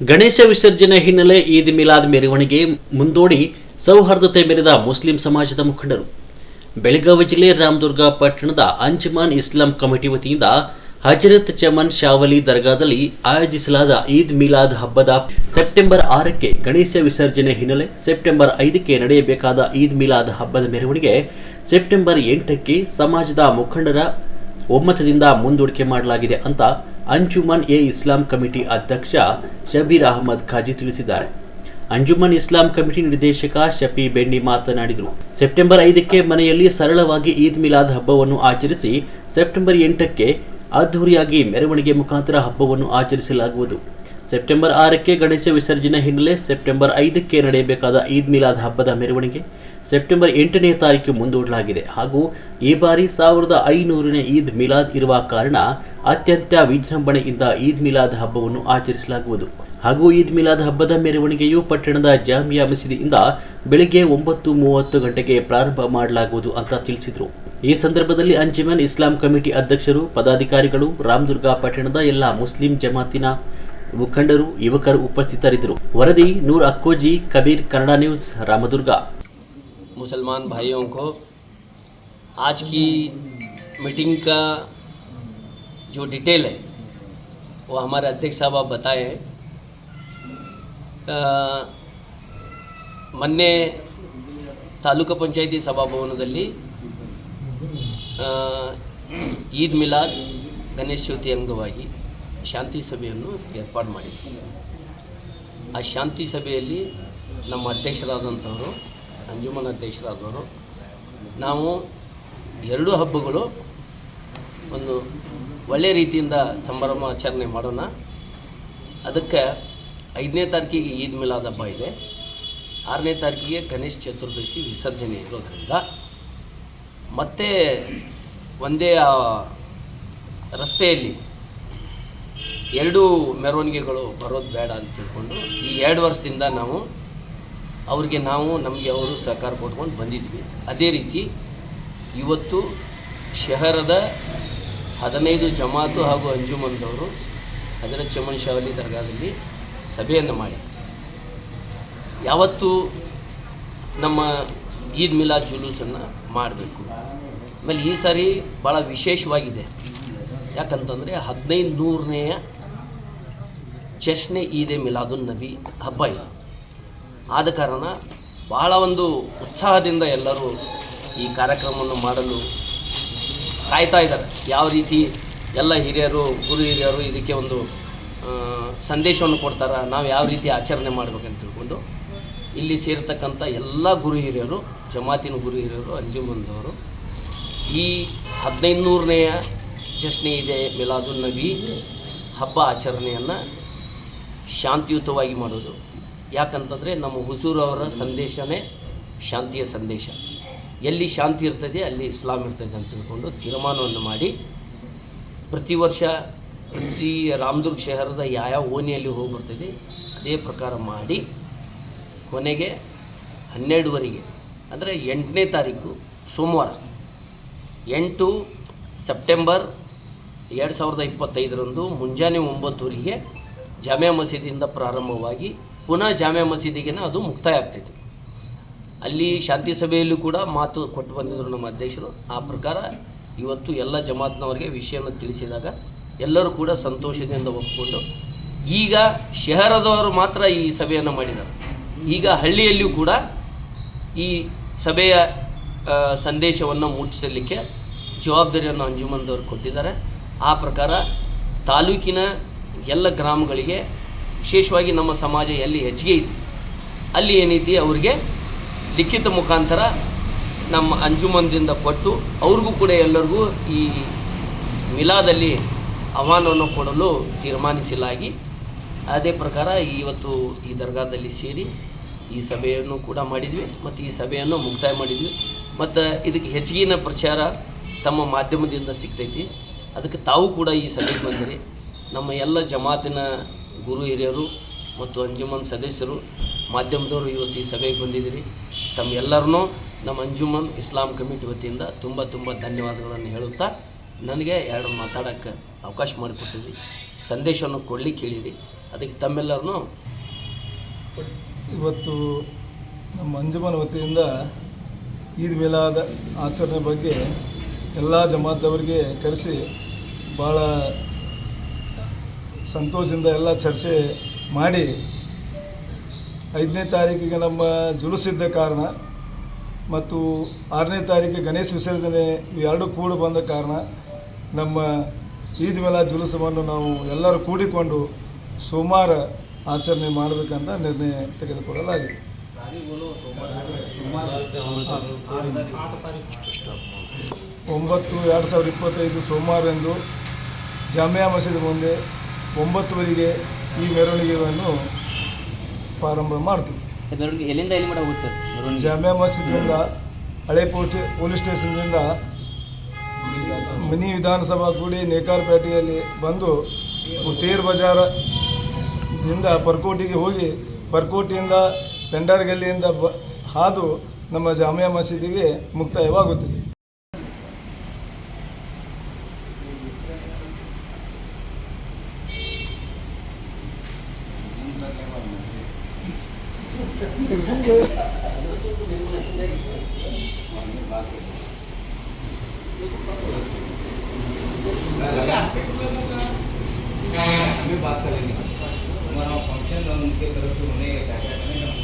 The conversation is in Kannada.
ಗಣೇಶ ವಿಸರ್ಜನೆ ಹಿನ್ನೆಲೆ ಈದ್ ಮಿಲಾದ್ ಮೆರವಣಿಗೆ ಮುಂದೋಡಿ ಸೌಹಾರ್ದತೆ ಮೆರೆದ ಮುಸ್ಲಿಂ ಸಮಾಜದ ಮುಖಂಡರು. ಬೆಳಗಾವಿ ಜಿಲ್ಲೆ ರಾಮದುರ್ಗ ಪಟ್ಟಣದ ಅಂಜಮಾನ್ ಇಸ್ಲಾಂ ಕಮಿಟಿ ವತಿಯಿಂದ ಹಜರತ್ ಚಮನ್ ಶಾವಲಿ ದರ್ಗಾದಲ್ಲಿ ಆಯೋಜಿಸಲಾದ ಈದ್ ಮಿಲಾದ್ ಹಬ್ಬದ ಸೆಪ್ಟೆಂಬರ್ ಆರಕ್ಕೆ ಗಣೇಶ ವಿಸರ್ಜನೆ ಹಿನ್ನೆಲೆ ಸೆಪ್ಟೆಂಬರ್ ಐದಕ್ಕೆ ನಡೆಯಬೇಕಾದ ಈದ್ ಮಿಲಾದ್ ಹಬ್ಬದ ಮೆರವಣಿಗೆ ಸೆಪ್ಟೆಂಬರ್ ಎಂಟಕ್ಕೆ ಸಮಾಜದ ಮುಖಂಡರ ಒಮ್ಮತದಿಂದ ಮುಂದೂಡಿಕೆ ಮಾಡಲಾಗಿದೆ ಅಂತ ಅಂಜುಮನ್ ಎ ಇಸ್ಲಾಂ ಕಮಿಟಿ ಅಧ್ಯಕ್ಷ ಶಬೀರ್ ಅಹಮದ್ ಖಾಜಿ ತಿಳಿಸಿದ್ದಾರೆ. ಅಂಜುಮನ್ ಇಸ್ಲಾಂ ಕಮಿಟಿ ನಿರ್ದೇಶಕ ಶಫಿ ಬೆಂಡಿ ಮಾತನಾಡಿದರು. ಸೆಪ್ಟೆಂಬರ್ ಐದಕ್ಕೆ ಮನೆಯಲ್ಲಿ ಸರಳವಾಗಿ ಈದ್ ಮಿಲಾದ್ ಹಬ್ಬವನ್ನು ಆಚರಿಸಿ ಸೆಪ್ಟೆಂಬರ್ ಎಂಟಕ್ಕೆ ಅದ್ಧೂರಿಯಾಗಿ ಮೆರವಣಿಗೆ ಮುಖಾಂತರ ಹಬ್ಬವನ್ನು ಆಚರಿಸಲಾಗುವುದು. ಸೆಪ್ಟೆಂಬರ್ ಆರಕ್ಕೆ ಗಣೇಶ ವಿಸರ್ಜನೆ ಹಿನ್ನೆಲೆ ಸೆಪ್ಟೆಂಬರ್ ಐದಕ್ಕೆ ನಡೆಯಬೇಕಾದ ಈದ್ ಮಿಲಾದ್ ಹಬ್ಬದ ಮೆರವಣಿಗೆ ಸೆಪ್ಟೆಂಬರ್ ಎಂಟನೇ ತಾರೀಕು ಮುಂದೂಡಲಾಗಿದೆ. ಹಾಗೂ ಈ ಬಾರಿ ಸಾವಿರದ ಐನೂರನೇ ಈದ್ ಮಿಲಾದ್ ಇರುವ ಕಾರಣ ಅತ್ಯಂತ ವಿಜೃಂಭಣೆಯಿಂದ ಈದ್ ಮಿಲಾದ್ ಹಬ್ಬವನ್ನು ಆಚರಿಸಲಾಗುವುದು. ಹಾಗೂ ಈದ್ ಮಿಲಾದ್ ಹಬ್ಬದ ಮೆರವಣಿಗೆಯು ಪಟ್ಟಣದ ಜಾಮಿಯಾ ಮಸೀದಿಯಿಂದ ಬೆಳಿಗ್ಗೆ ಒಂಬತ್ತು ಮೂವತ್ತು ಗಂಟೆಗೆ ಪ್ರಾರಂಭ ಮಾಡಲಾಗುವುದು ಅಂತ ತಿಳಿಸಿದರು. ಈ ಸಂದರ್ಭದಲ್ಲಿ ಅಂಜುಮನ್ ಇಸ್ಲಾಂ ಕಮಿಟಿ ಅಧ್ಯಕ್ಷರು, ಪದಾಧಿಕಾರಿಗಳು, ರಾಮದುರ್ಗ ಪಟ್ಟಣದ ಎಲ್ಲ ಮುಸ್ಲಿಂ ಜಮಾತಿನ ಮುಖಂಡರು ಯುವಕರು ಉಪಸ್ಥಿತರಿದ್ದರು ವರದಿ ನೂರ್ ಅಕ್ಕೋಜಿ ಕಬೀರ್ ಕನ್ನಡ ನ್ಯೂಸ್ ರಾಮದುರ್ಗ मुसलमान भाइयों को आज की मीटिंग का जो डिटेल है वो हमारे अध्यक्ष साहब आप बताए हैं ಆ, ಮೊನ್ನೆ ತಾಲೂಕು ಪಂಚಾಯಿತಿ ಸಭಾಭವನದಲ್ಲಿ ಆ, ಈದ್ ಮಿಲಾದ್ ಗಣೇಶ ಚೌತಿ ಅಂಗವಾಗಿ ಶಾಂತಿ ಸಭೆಯನ್ನು ಏರ್ಪಾಡು ಮಾಡಿದ್ವಿ ಆ ಶಾಂತಿ ಸಭೆಯಲ್ಲಿ ನಮ್ಮ ಅಧ್ಯಕ್ಷರಾದಂಥವರು, ಅಂಜುಮನ್ ಅಧ್ಯಕ್ಷರಾದವರು, ನಾವು ಎರಡು ಹಬ್ಬಗಳು ಒಂದು ಒಳ್ಳೆಯ ರೀತಿಯಿಂದ ಸಂಭ್ರಮ ಆಚರಣೆ ಮಾಡೋಣ. ಅದಕ್ಕೆ ಐದನೇ ತಾರೀಕಿಗೆ ಈದ್ ಮಿಲಾದ್ ಹಬ್ಬ ಇದೆ. ಆರನೇ ತಾರೀಕಿಗೆ ಗಣೇಶ ಚತುರ್ದಶಿ ವಿಸರ್ಜನೆ ಇರೋದರಿಂದ ಮತ್ತೆ ಒಂದೇ ರಸ್ತೆಯಲ್ಲಿ ಎರಡು ಮೆರವಣಿಗೆಗಳು ಬರೋದು ಬೇಡ ಅಂತ ತಿಳ್ಕೊಂಡು ಈ ಎರಡು ವರ್ಷದಿಂದ ನಾವು ಅವ್ರಿಗೆ ನಾವು ನಮಗೆ ಅವರು ಸಹಕಾರ ಕೊಟ್ಕೊಂಡು ಬಂದಿದ್ವಿ. ಅದೇ ರೀತಿ ಇವತ್ತು ಶಹರದ ಹದಿನೈದು ಜಮಾತು ಹಾಗೂ ಅಂಜುಮನ್ದವರು ಅದರ ಚಮನ್ ಶಾವಲಿ ದರ್ಗಾದಲ್ಲಿ ಸಭೆಯನ್ನು ಮಾಡಿ. ಯಾವತ್ತು ನಮ್ಮ ಈದ್ ಮಿಲಾದ್ ಜುಲೂಸನ್ನು ಮಾಡಬೇಕು. ಆಮೇಲೆ ಈ ಸಾರಿ ಭಾಳ ವಿಶೇಷವಾಗಿದೆ. ಯಾಕಂತಂದರೆ ಹದಿನೈದು ನೂರನೆಯ ಚಷ್ನೆ ಈದೆ ಮಿಲಾದುನ್ ನಬಿ ಹಬ್ಬ ಇದು. ಆದ ಕಾರಣ ಬಹಳ ಒಂದು ಉತ್ಸಾಹದಿಂದ ಎಲ್ಲರೂ ಈ ಕಾರ್ಯಕ್ರಮವನ್ನು ಮಾಡಲು ಕಾಯ್ತಾ ಇದ್ದಾರೆ. ಯಾವ ರೀತಿ ಎಲ್ಲ ಹಿರಿಯರು, ಗುರು ಹಿರಿಯರು ಇದಕ್ಕೆ ಒಂದು ಸಂದೇಶವನ್ನು ಕೊಡ್ತಾರೆ, ನಾವು ಯಾವ ರೀತಿ ಆಚರಣೆ ಮಾಡಬೇಕಂತ ತಿಳ್ಕೊಂಡು ಇಲ್ಲಿ ಸೇರ್ತಕ್ಕಂಥ ಎಲ್ಲ ಗುರು ಹಿರಿಯರು, ಜಮಾತಿನ ಗುರು ಹಿರಿಯರು, ಅಂಜುಮಂದವರು ಈ ಹದಿನೈದು ನೂರನೆಯ ಜಶ್ನೆ ಇದೆ ಮಿಲಾದುನ್ ನಬಿ ಹಬ್ಬ ಆಚರಣೆಯನ್ನು ಶಾಂತಿಯುತವಾಗಿ ಮಾಡೋದು. ಯಾಕಂತಂದರೆ ನಮ್ಮ ಹುಸೂರವರ ಸಂದೇಶನೇ ಶಾಂತಿಯ ಸಂದೇಶ. ಎಲ್ಲಿ ಶಾಂತಿ ಇರ್ತದೆ ಅಲ್ಲಿ ಇಸ್ಲಾಂ ಇರ್ತದೆ ಅಂತ ತಿಳ್ಕೊಂಡು ತೀರ್ಮಾನವನ್ನು ಮಾಡಿ ಪ್ರತಿ ವರ್ಷ ಪ್ರತಿ ರಾಮದುರ್ಗ ಶಹರದ ಯಾವ ಓಣಿಯಲ್ಲಿ ಹೋಗಿ ಬರ್ತದೆ ಅದೇ ಪ್ರಕಾರ ಮಾಡಿ ಕೊನೆಗೆ ಹನ್ನೆರಡುವರೆಗೆ, ಅಂದರೆ ಎಂಟನೇ ತಾರೀಕು ಸೋಮವಾರ, ಎಂಟು ಸೆಪ್ಟೆಂಬರ್ ಎರಡು ಸಾವಿರದ ಇಪ್ಪತ್ತೈದರಂದು ಮುಂಜಾನೆ ಒಂಬತ್ತುವರೆಗೆ ಜಾಮಿಯಾ ಮಸೀದಿಯಿಂದ ಪ್ರಾರಂಭವಾಗಿ ಪುನಃ ಜಾಮಿಯಾ ಮಸೀದಿಗೆ ಅದು ಮುಕ್ತಾಯ ಆಗ್ತೈತಿ ಅಲ್ಲಿ ಶಾಂತಿ ಸಭೆಯಲ್ಲೂ ಕೂಡ ಮಾತು ಕೊಟ್ಟು ಬಂದಿದ್ದರು ನಮ್ಮ ಅಧ್ಯಕ್ಷರು. ಆ ಪ್ರಕಾರ ಇವತ್ತು ಎಲ್ಲ ಜಮಾತ್ನವರಿಗೆ ವಿಷಯವನ್ನು ತಿಳಿಸಿದಾಗ ಎಲ್ಲರೂ ಕೂಡ ಸಂತೋಷದಿಂದ ಒಪ್ಪಿಕೊಂಡು ಈಗ ಶಹರದವರು ಮಾತ್ರ ಈ ಸಭೆಯನ್ನು ಮಾಡಿದರು ಈಗ ಹಳ್ಳಿಯಲ್ಲಿಯೂ ಕೂಡ ಈ ಸಭೆಯ ಸಂದೇಶವನ್ನು ಮುಟ್ಟಿಸಲಿಕ್ಕೆ ಜವಾಬ್ದಾರಿಯನ್ನು ಅಂಜುಮನ್ದವರು ಕೊಟ್ಟಿದ್ದಾರೆ. ಆ ಪ್ರಕಾರ ತಾಲೂಕಿನ ಎಲ್ಲ ಗ್ರಾಮಗಳಿಗೆ ವಿಶೇಷವಾಗಿ ನಮ್ಮ ಸಮಾಜ ಎಲ್ಲಿ ಹೆಚ್ಚಿಗೆ ಐತಿ ಅಲ್ಲಿ ಏನೈತಿ ಅವರಿಗೆ ಲಿಖಿತ ಮುಖಾಂತರ ನಮ್ಮ ಅಂಜುಮನದಿಂದ ಕೊಟ್ಟು ಅವ್ರಿಗೂ ಕೂಡ ಎಲ್ಲರಿಗೂ ಈ ಮಿಲಾದಲ್ಲಿ ಆಹ್ವಾನವನ್ನು ಕೊಡಲು ತೀರ್ಮಾನಿಸಲಾಗಿ, ಅದೇ ಪ್ರಕಾರ ಇವತ್ತು ಈ ದರ್ಗಾದಲ್ಲಿ ಸೇರಿ ಈ ಸಭೆಯನ್ನು ಕೂಡ ಮಾಡಿದ್ವಿ ಮತ್ತು ಈ ಸಭೆಯನ್ನು ಮುಕ್ತಾಯ ಮಾಡಿದ್ವಿ. ಮತ್ತು ಇದಕ್ಕೆ ಹೆಚ್ಚಿಗಿನ ಪ್ರಚಾರ ತಮ್ಮ ಮಾಧ್ಯಮದಿಂದ ಸಿಗ್ತೈತಿ. ಅದಕ್ಕೆ ತಾವು ಕೂಡ ಈ ಸಭೆಗೆ ಬಂದಿರಿ. ನಮ್ಮ ಎಲ್ಲ ಜಮಾತಿನ ಗುರು ಹಿರಿಯರು ಮತ್ತು ಅಂಜುಮನ್ ಸದಸ್ಯರು, ಮಾಧ್ಯಮದವರು ಇವತ್ತು ಈ ಸಭೆಗೆ ಬಂದಿದ್ದೀರಿ. ತಮ್ಮ ಎಲ್ಲರನ್ನೂ ನಮ್ಮ ಅಂಜುಮನ್ ಇಸ್ಲಾಂ ಕಮಿಟಿ ವತಿಯಿಂದ ತುಂಬ ತುಂಬ ಧನ್ಯವಾದಗಳನ್ನು ಹೇಳುತ್ತಾ ನನಗೆ ಎರಡು ಮಾತಾಡೋಕ್ಕೆ ಅವಕಾಶ ಮಾಡಿಕೊಟ್ಟಿದ್ವಿ ಸಂದೇಶವನ್ನು ಕೊಡಲಿಕ್ಕೆ ಹೇಳಿರಿ ಅದಕ್ಕೆ ತಮ್ಮೆಲ್ಲರನ್ನೂ ಇವತ್ತು ನಮ್ಮ ಅಂಜುಮನ್ ವತಿಯಿಂದ ಈದ್ ಮೇಲಾದ ಆಚರಣೆ ಬಗ್ಗೆ ಎಲ್ಲ ಜಮಾತದವರಿಗೆ ಕರೆಸಿ ಭಾಳ ಸಂತೋಷದಿಂದ ಎಲ್ಲ ಚರ್ಚೆ ಮಾಡಿ ಐದನೇ ತಾರೀಕಿಗೆ ನಮ್ಮ ಜುಲುಸಿದ್ದ ಕಾರಣ ಮತ್ತು ಆರನೇ ತಾರೀಕಿಗೆ ಗಣೇಶ ವಿಸರ್ಜನೆ ಎರಡು ಕೂಡ ಬಂದ ಕಾರಣ ನಮ್ಮ ಈದ್ ಮೇಲ ಜುಲುಸವನ್ನು ನಾವು ಎಲ್ಲರೂ ಕೂಡಿಕೊಂಡು ಸೋಮವಾರ ಆಚರಣೆ ಮಾಡಬೇಕಂತ ನಿರ್ಣಯ ತೆಗೆದುಕೊಳ್ಳಲಾಗಿದೆ. ಒಂಬತ್ತು, ಎರಡು ಸಾವಿರದ ಇಪ್ಪತ್ತೈದು ಸೋಮವಾರದಂದು ಜಾಮಿಯಾ ಮಸೀದಿ ಮುಂದೆ ಒಂಬತ್ತುವರೆಗೆ ಈ ಮೆರವಣಿಗೆಯನ್ನು ಪ್ರಾರಂಭ ಮಾಡ್ತೀವಿ. ಮೆರವಣಿಗೆ ಎಲ್ಲಿಂದ ಎಲ್ಲಿ ಸರ್ ಮೆರವಣಿಗೆ? ಜಾಮಿಯಾ ಮಸೀದಿಯಿಂದ ಹಳೆ ಪೋಸ್ಟ್ ಪೊಲೀಸ್ ಸ್ಟೇಷನ್ನಿಂದ ಮಿನಿ ವಿಧಾನಸಭಾ ಕೂಡಿ ನೇಕಾರ್ಪೇಟೆಯಲ್ಲಿ ಬಂದು ತೇರ್ ಬಜಾರದಿಂದ ಪರ್ಕೋಟಿಗೆ ಹೋಗಿ ಪರ್ಕೋಟಿಯಿಂದ ಪೆಂಡಾರ್ಗಲ್ಲಿಯಿಂದ ಬ ಹಾದು ನಮ್ಮ ಜಾಮಿಯಾ ಮಸೀದಿಗೆ ಮುಕ್ತಾಯವಾಗುತ್ತದೆ. बात करेंगे हमारा फ़ंक्शन उनके तरफ़ से होने का क्या करेंगे